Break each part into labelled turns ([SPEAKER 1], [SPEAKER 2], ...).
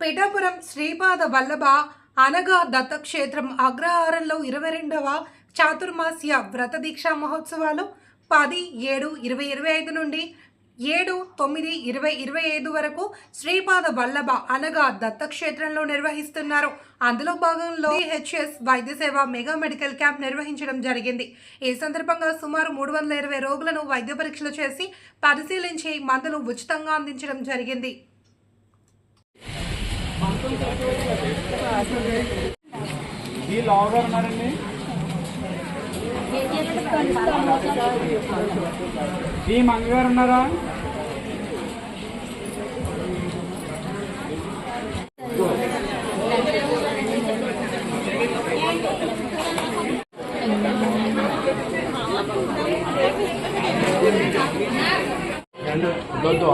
[SPEAKER 1] పిఠాపురం శ్రీపాద వల్లభ అనగా దత్తక్షేత్రం అగ్రహారంలో ఇరవై రెండవ చాతుర్మాస్య వ్రత దీక్షా మహోత్సవాలు పది ఏడు ఇరవై ఇరవై ఐదు నుండి ఏడు తొమ్మిది ఇరవై ఇరవై ఐదు వరకు శ్రీపాద వల్లభ అనగా దత్తక్షేత్రంలో నిర్వహిస్తున్నారు. అందులో భాగంలో హెచ్ఎస్ వైద్య సేవ మెగా మెడికల్ క్యాంప్ నిర్వహించడం జరిగింది. ఈ సందర్భంగా సుమారు మూడు వందల ఇరవై రోగులను వైద్య పరీక్షలు చేసి పరిశీలించి మందులు ఉచితంగా అందించడం జరిగింది.
[SPEAKER 2] ఈ లావు గారు ఉన్నారండి ఈ మంగ గారు ఉన్నారా
[SPEAKER 3] జైలు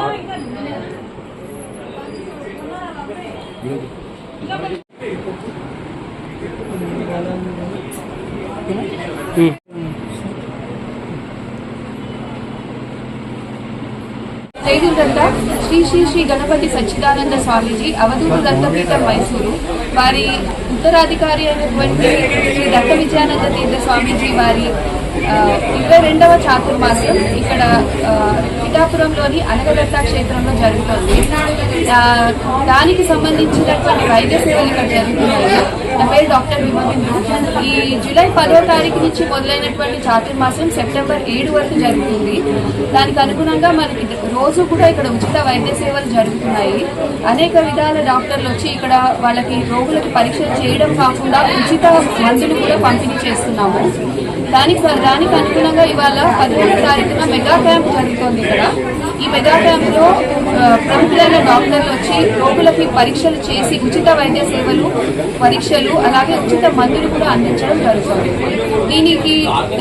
[SPEAKER 3] దత్త శ్రీ శ్రీ శ్రీ గణపతి సచ్చిదానంద స్వామీజీ అవధూరు దత్తపీఠం మైసూరు వారి ఉత్తరాధికారి అయినటువంటి శ్రీ దత్త విజయానంద తీర్థ స్వామీజీ వారి ఆ, ఇరవై రెండవ చాతుర్మాసం ఇక్కడ ఆ, అనగదత్త క్షేత్రంలో జరుగుతోంది. దానికి సంబంధించినటువంటి వైద్య సేవలు ఇక్కడ జరుగుతున్నాయి. నా పేరు డాక్టర్ హిమబిందు ఈ జూలై పదో తారీఖు నుంచి మొదలైనటువంటి చాతుర్మాసం సెప్టెంబర్ ఏడు వరకు జరుగుతుంది. దానికి అనుగుణంగా మనకి రోజు కూడా ఇక్కడ ఉచిత వైద్య సేవలు జరుగుతున్నాయి. అనేక విధాల డాక్టర్లు వచ్చి ఇక్కడ వాళ్ళకి రోగులకి పరీక్షలు చేయడం కాకుండా ఉచిత మందులు కూడా పంపిణీ చేస్తున్నాము. దానికి దానికి అనుగుణంగా ఇవాళ పదిహేను తారీఖున మెగా క్యాంప్ జరుగుతోంది ఇక్కడ. ఈ మెగా క్యాంప్లో ప్రముఖులైన డాక్టర్లు వచ్చి రోగులకి పరీక్షలు చేసి ఉచిత వైద్య సేవలు పరీక్షలు అలాగే ఉచిత మందులు కూడా అందించడం జరుగుతుంది. దీనికి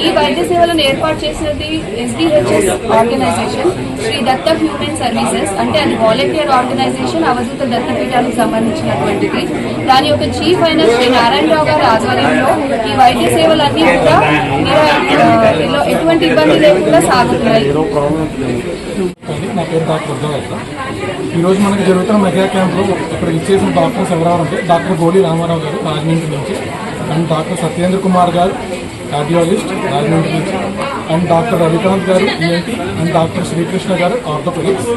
[SPEAKER 3] ఈ వైద్య సేవలను ఏర్పాటు చేసినది SDHS organization Sri Datta human services అంటే అది వాలంటీర్ ఆర్గనైజేషన్ అవధూత దత్తపీఠానికి సంబంధించినటువంటిది. దాని యొక్క చీఫ్ అయిన శ్రీ నారాయణరావు గారి ఆధ్వర్యంలో ఈ వైద్య సేవలన్నీ కూడా ఎటువంటి ఇబ్బంది లేకుండా సాగుతున్నాయి.
[SPEAKER 4] నా పేరు డాక్టర్ ఉద్యోగ ఈరోజు మనకి జరుగుతున్న మెగా క్యాంప్లో ఇక్కడ ఇచ్చేసిన డాక్టర్స్ ఎవరెవరు అంటే డాక్టర్ గోడి రామారావు గారు రాజమండ్రి నుంచి అండ్ డాక్టర్ సత్యేంద్ర కుమార్ గారు కార్డియాలజిస్ట్ రాజమండ్రి నుంచి అండ్ డాక్టర్ రవికాంత్ గారు ఈఎన్టీ అండ్ డాక్టర్ శ్రీకృష్ణ గారు ఆర్థోపెడిక్స్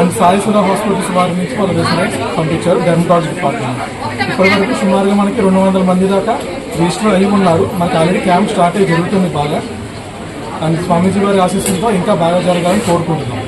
[SPEAKER 4] అండ్ సాయిసుధ హాస్పిటల్స్ వారి నుంచి వాళ్ళ రెసిడెంట్స్ పంపించారు డెర్మటాలజీ డిపార్ట్మెంట్. ఇప్పటివరకు సుమారుగా మనకి రెండు వందల మంది దాకా రిజిస్టర్ అయి ఉన్నారు. మనకి ఆల్రెడీ క్యాంప్ స్టార్ట్ అయ్యి జరుగుతుంది బాగా. అండ్ స్వామీజీ వారి ఆశీస్సులతో ఇంకా బాగా జరగాలని కోరుకుంటున్నాం.